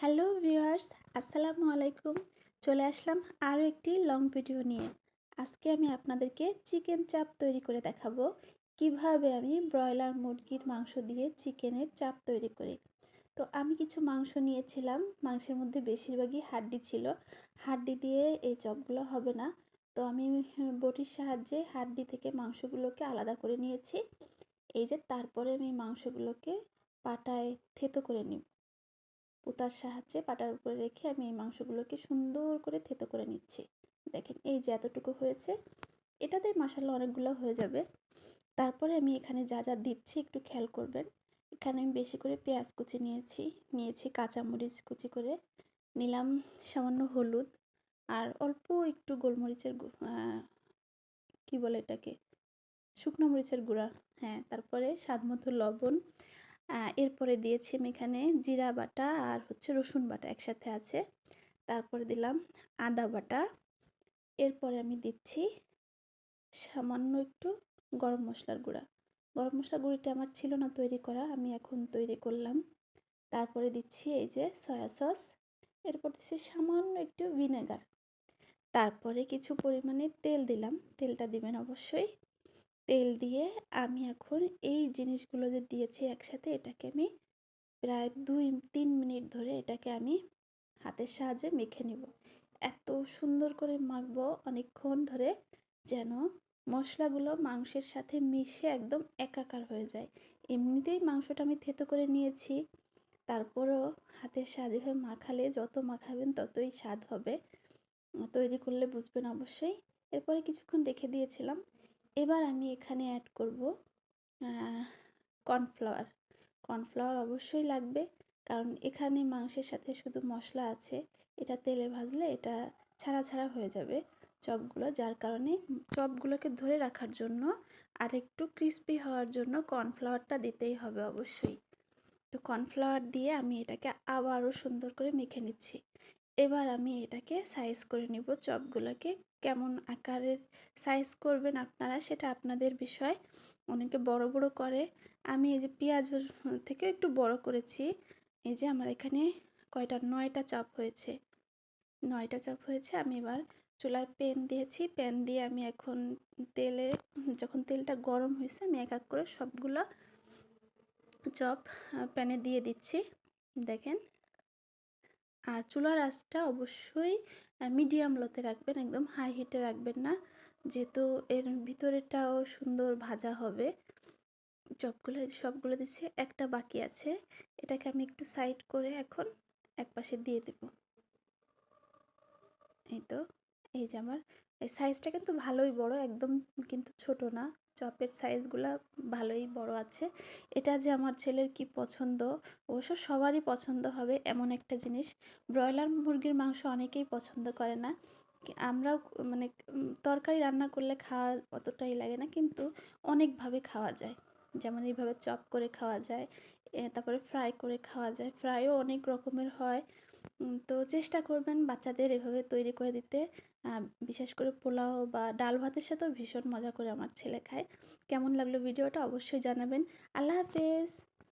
Hello viewers, আসসালামু আলাইকুম। চলে আসলাম আরও একটি লং ভিডিও নিয়ে। আজকে আমি আপনাদেরকে চিকেন চাপ তৈরি করে দেখাবো। কীভাবে আমি ব্রয়লার, মুরগির মাংস দিয়ে চিকেনের চাপ তৈরি করি। তো আমি কিছু মাংস নিয়েছিলাম, মাংসের মধ্যে বেশিরভাগই হাড্ডি ছিল। হাড্ডি দিয়ে এই চপগুলো হবে না। তো আমি বটির সাহায্যে হাড্ডি থেকে মাংসগুলোকে আলাদা করে নিয়েছি। এই যে তারপরে আমি মাংসগুলোকে পাটায় থেতো করে নিব। পুতার সাহায্যে পাটার উপরে রেখে আমি এই মাংসগুলোকে সুন্দর করে থেতো করে নিচ্ছি। দেখেন, এই যে এতটুকু হয়েছে, এটাতে মাসাল্লা অনেকগুলো হয়ে যাবে। তারপরে আমি এখানে যা যা দিচ্ছি একটু খেয়াল করবেন। এখানে আমি বেশি করে পেঁয়াজ কুচি নিয়েছি নিয়েছি কাঁচামরিচ কুচি করে, নিলাম সামান্য হলুদ আর অল্প একটু গোলমরিচের কি বলে এটাকে? শুকনো মরিচের গুঁড়া হ্যাঁ তারপরে স্বাদ মতো লবণ এরপরে দিয়েছি আমি এখানে জিরা বাটা আর হচ্ছে রসুন বাটা একসাথে আছে। তারপরে দিলাম আদা বাটা। এরপরে আমি দিচ্ছি সামান্য একটু গরম মশলার গুঁড়া। গরম মশলার গুঁড়িটা আমার ছিল না তৈরি করা, আমি এখন তৈরি করলাম। তারপরে দিচ্ছি এই যে সয়া সস। এরপর দিচ্ছি সামান্য একটু ভিনেগার। তারপরে কিছু পরিমাণে তেল দিলাম। তেলটা দিবেন অবশ্যই। তেল দিয়ে আমি এখন এই জিনিসগুলো যে দিয়েছি একসাথে, এটাকে আমি প্রায় দুই, তিন মিনিট ধরে এটাকে আমি হাতের সাহায্যে মেখে নেব। এত সুন্দর করে মাখবো অনেকক্ষণ ধরে যেন মশলাগুলো মাংসের সাথে মিশে একদম একাকার হয়ে যায়। এমনিতেই মাংসটা আমি থেতো করে নিয়েছি, তারপরও হাতের সাহায্যে মাখালে যত মাখাবেন ততই স্বাদ হবে। তৈরি করলে বুঝবেন অবশ্যই। এরপরে কিছুক্ষণ রেখে দিয়েছিলাম এবার আমি এখানে অ্যাড করব কর্নফ্লাওয়ার কর্নফ্লাওয়ার অবশ্যই লাগবে, কারণ এখানে মাংসের সাথে শুধু মশলা আছে, এটা তেলে ভাজলে এটা ছাড়া ছাড়া হয়ে যাবে চপগুলো, যার কারণে চপগুলোকে ধরে রাখার জন্য আর একটু ক্রিস্পি হওয়ার জন্য কর্নফ্লাওয়ারটা দিতেই হবে অবশ্যই। তো কর্নফ্লাওয়ার দিয়ে আমি এটাকে আবারও সুন্দর করে মেখে নিচ্ছি। এবার আমি এটাকে সাইজ করে নিব। চপগুলোকে কেমন আকারের সাইজ করবেন আপনারা সেটা আপনাদের বিষয়। অনেকে বড় বড় করে। আমি এই যে পেঁয়াজের থেকে একটু বড় করেছি। এই যে আমার এখানে কয়টা, নয়টা চপ হয়েছে। নয়টা চপ হয়েছে। আমি এবার চুলায় প্যান দিয়েছি। প্যান দিয়ে আমি এখন তেলে, যখন তেলটা গরম হয়েছে, আমি এক এক করে সবগুলো চপ প্যানে দিয়ে দিচ্ছি। দেখেন আর চুলার আঁচটা অবশ্যই মিডিয়াম লোতে রাখবেন, একদম হাই হিটে রাখবেন না। যেহেতু এর ভিতরেটাও সুন্দর ভাজা হবে। চপগুলো, সবগুলো দিচ্ছে, একটা বাকি আছে। এটাকে আমি একটু সাইড করে এখন এক পাশে দিয়ে দেব। এই তো, এই যে আমার এই সাইজটা কিন্তু ভালোই বড়, একদম কিন্তু ছোট না। চপের সাইজগুলো ভালোই বড় আছে। এটা যে আমার ছেলের কি পছন্দ, অবশ্য সবারই পছন্দ হবে এমন একটা জিনিস। ব্রয়লার মুরগির মাংস অনেকেই পছন্দ করে না। আমরাও মানে তরকারি রান্না করলে খাওয়া অতটাই লাগে না, কিন্তু অনেকভাবে খাওয়া যায়। যেমন এইভাবে চপ করে খাওয়া যায় তারপরে ফ্রাই করে খাওয়া যায়। ফ্রাইও অনেক রকমের হয়। তো চেষ্টা করবেন বাচ্চাদের এভাবে তৈরি করে দিতে। বিশেষ করে পোলাও বা ডাল ভাতের সাথেও ভীষণ মজা করে আমার ছেলে খায়। কেমন লাগল ভিডিওটা অবশ্যই জানাবেন। আল্লাহ হাফেজ।